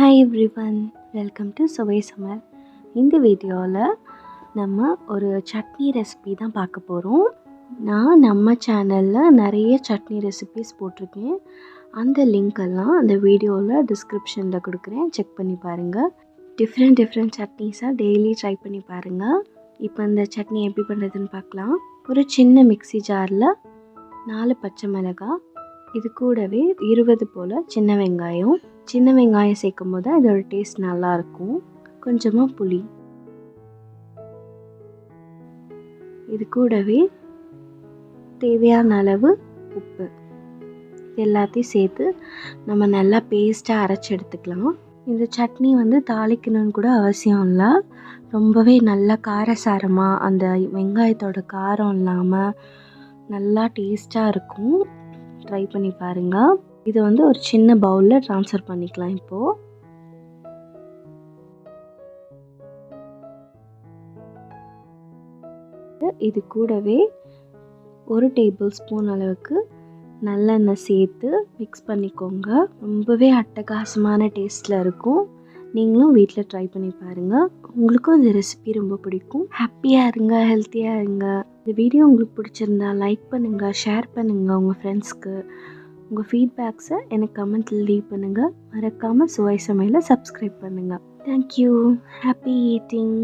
Hi everyone welcome to Suvai Samayal இந்த வீடியோவில் நம்ம ஒரு சட்னி ரெசிபி தான் பார்க்க போகிறோம் நான் நம்ம சேனலில் நிறைய சட்னி ரெசிபிஸ் போட்டிருக்கேன். அந்த லிங்க்கெல்லாம் அந்த வீடியோவில் டிஸ்கிரிப்ஷனில் கொடுக்குறேன். செக் பண்ணி பாருங்கள் டிஃப்ரெண்ட் டிஃப்ரெண்ட் சட்னிஸாக டெய்லி ட்ரை பண்ணி பாருங்கள் இப்போ இந்த சட்னி எப்படி பண்ணுறதுன்னு பார்க்கலாம். ஒரு சின்ன மிக்ஸி ஜாரில் நாலு பச்சை மிளகாய் இது கூடவே இருபது போல் சின்ன வெங்காயம் சின்ன வெங்காயம் சேர்க்கும் போது அதோட டேஸ்ட் நல்லாயிருக்கும். கொஞ்சமாக புளி. இது கூடவே தேவையான அளவு உப்பு. எல்லாத்தையும் சேர்த்து நம்ம நல்லா பேஸ்ட்டாக அரைச்சி எடுத்துக்கலாம். இந்த சட்னி வந்து தாளிக்கணும்னு கூட அவசியம் இல்லை. ரொம்பவே நல்லா காரசாரமாக அந்த வெங்காயத்தோட காரம் இல்லாமல் நல்லா டேஸ்ட்டாக இருக்கும். ட்ரை பண்ணி பாருங்கள் இது வந்து ஒரு சின்ன பவுலில் ட்ரான்ஸ்ஃபர் பண்ணிக்கலாம் இப்போது இது கூடவே ஒரு டேபிள் ஸ்பூன் அளவுக்கு நல்லெண்ணெய் சேர்த்து மிக்ஸ் பண்ணிக்கோங்க. ரொம்பவே அட்டகாசமான டேஸ்ட்டில் இருக்கும். நீங்களும் வீட்டில் ட்ரை பண்ணி பாருங்கள் உங்களுக்கும் இந்த ரெசிபி ரொம்ப பிடிக்கும். ஹாப்பியாக இருங்க ஹெல்த்தியாக இருங்க. இந்த வீடியோ உங்களுக்கு பிடிச்சிருந்தா லைக் பண்ணுங்கள் ஷேர் பண்ணுங்கள் உங்கள் ஃப்ரெண்ட்ஸ்க்கு உங்கள் ஃபீட்பேக்ஸை எனக்கு கமெண்ட்டில் லீவ் பண்ணுங்கள் மறக்காமல் சுவை சமையலை சப்ஸ்கிரைப் பண்ணுங்கள் thank you happy eating